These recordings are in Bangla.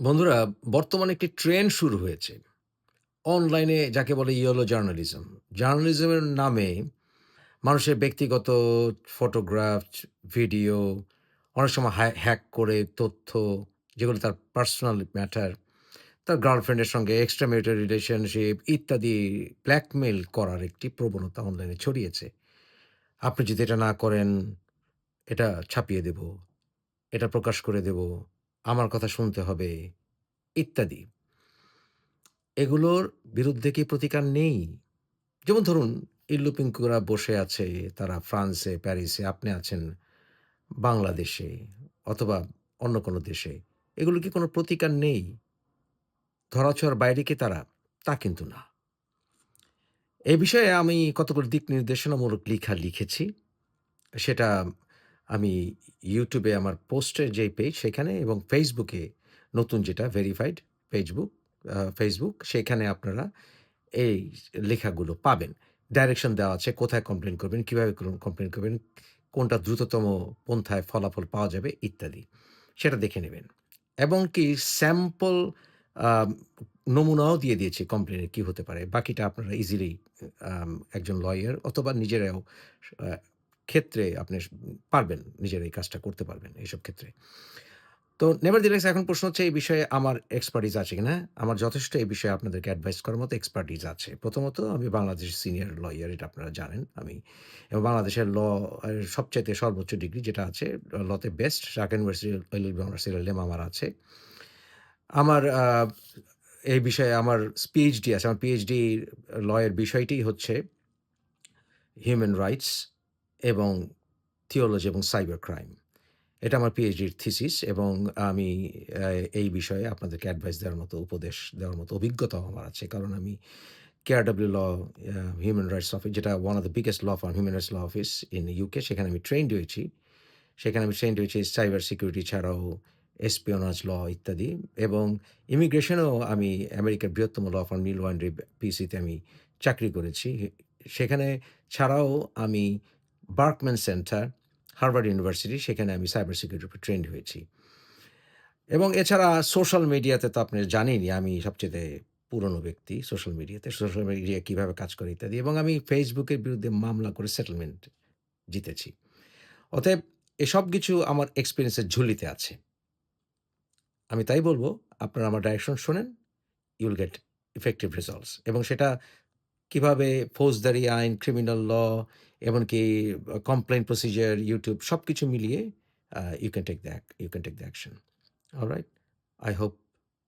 বন্ধুরা বর্তমানে একটি ট্রেন্ড শুরু হয়েছে। অনলাইনে যাকে বলে ইয়েলো জার্নালিজম। জার্নালিজমের নামে মানুষের ব্যক্তিগত ফটোগ্রাফ, ভিডিও অনেক সময় হ্যা হ্যাক করে তথ্য যেগুলো তার পার্সোনাল ম্যাটার, তার গার্লফ্রেন্ডের সঙ্গে এক্সট্রা ম্যারিটাল রিলেশনশিপ ইত্যাদি ব্ল্যাকমেইল করার একটি প্রবণতা অনলাইনে ছড়িয়েছে। আপনি যদি এটা না করেন, এটা ছাপিয়ে দেব, এটা প্রকাশ করে দেব, আমার কথা শুনতে হবে ইত্যাদি। এগুলোর বিরুদ্ধে কি প্রতিকার নেই? যেমন ধরুন ইল্লুপিঙ্কুরা বসে আছে তারা ফ্রান্সে, প্যারিসে, আপনি আছেন বাংলাদেশে অথবা অন্য কোনো দেশে। এগুলো কি কোনো প্রতিকার নেই? ধরাছোঁয়ার বাইরে কি তারা? তা কিন্তু না। এ বিষয়ে আমি কতগুলো দিক নির্দেশনামূলক লেখা লিখেছি। সেটা আমি ইউটিউবে আমার পোস্টের যেই পেজ সেখানে এবং এ নতুন যেটা ভেরিফাইড ফেসবুক ফেসবুক সেখানে আপনারা এই লেখাগুলো পাবেন। ডাইরেকশন দেওয়া আছে কোথায় কমপ্লেন করবেন, কীভাবে কমপ্লেন করবেন, কোনটা দ্রুততম পন্থায় ফলাফল পাওয়া যাবে ইত্যাদি। সেটা দেখে নেবেন। এবং কি স্যাম্পল নমুনাও দিয়ে দিয়েছে কমপ্লেনের কি হতে পারে। বাকিটা আপনারা ইজিলি একজন লয়ার অথবা নিজেরাও ক্ষেত্রে আপনি পারবেন নিজের এই কাজটা করতে পারবেন এইসব ক্ষেত্রে। তো নেভারদিলেস এখন প্রশ্ন হচ্ছে এই বিষয়ে আমার এক্সপার্টিজ আছে কিনা? আমার যথেষ্ট এই বিষয়ে আপনাদেরকে অ্যাডভাইস করার মতো এক্সপার্টিজ আছে। প্রথমত আমি বাংলাদেশের সিনিয়র লয়ার এটা আপনারা জানেন আমি এবং বাংলাদেশের ল সবচাইতে সর্বোচ্চ ডিগ্রি যেটা আছে লতে বেস্ট ঢাকা ইউনিভার্সিটি লেম আমার আছে। আমার এই বিষয়ে আমার পিএইচডি আছে। আমার পিএইচডি ল এর বিষয়টি হচ্ছে হিউম্যান রাইটস এবং থিওলজি এবং সাইবার ক্রাইম। এটা আমার পিএইচডির থিসিস এবং আমি এই বিষয়ে আপনাদেরকে অ্যাডভাইস দেওয়ার মতো, উপদেশ দেওয়ার মতো অভিজ্ঞতাও আমার আছে। কারণ আমি KRW law human rights office যেটা one of the biggest law firm human rights law office in UK সেখানে আমি ট্রেন্ড হয়েছি। সেখানে আমি ট্রেইনড হয়েছি সাইবার সিকিউরিটি ছাড়াও এসপিওনাজ ল ইত্যাদি এবং ইমিগ্রেশনেও আমি আমেরিকার বৃহত্তম ল ফার্ম নিল ওয়ান্ড্রি পিসিতে আমি চাকরি করেছি। সেখানে ছাড়াও আমি বার্কম্যান সেন্টার, হার্ভার্ড ইউনিভার্সিটি সেখানে আমি সাইবার সিকিউরিটির উপর ট্রেন্ড হয়েছি। এবং এছাড়া সোশ্যাল মিডিয়াতে তো আপনি জানেনই আমি সবচাইতে পুরনো ব্যক্তি সোশ্যাল মিডিয়াতে। সোশ্যাল মিডিয়া কীভাবে কাজ করে ইত্যাদি এবং আমি ফেসবুকের বিরুদ্ধে মামলা করে সেটেলমেন্ট জিতেছি। অতএব এসব কিছু আমার এক্সপিরিয়েন্সের ঝুলিতে আছে। আমি তাই বলব আপনারা আমার ডাইরেকশন শোনেন, ইউল গেট ইফেক্টিভ রিজাল্টস এবং সেটা কীভাবে ফৌজদারি আইন, ক্রিমিনাল ল এমনকি কমপ্লেন কমপ্লেইন ইউটিউব YouTube, সবকিছু মিলিয়ে you can take the you can take the action. Alright? I hope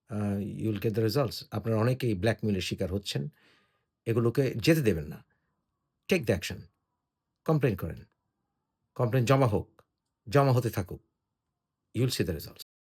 uh you will get the results. আপনারা অনেকেই ব্ল্যাকমেইল এর শিকার হচ্ছেন। এগুলোকে যেতে দেবেন না। Take the action. কমপ্লেন করেন। কমপ্লেন জমা হোক। জমা হতে থাকুক। You'll see the results.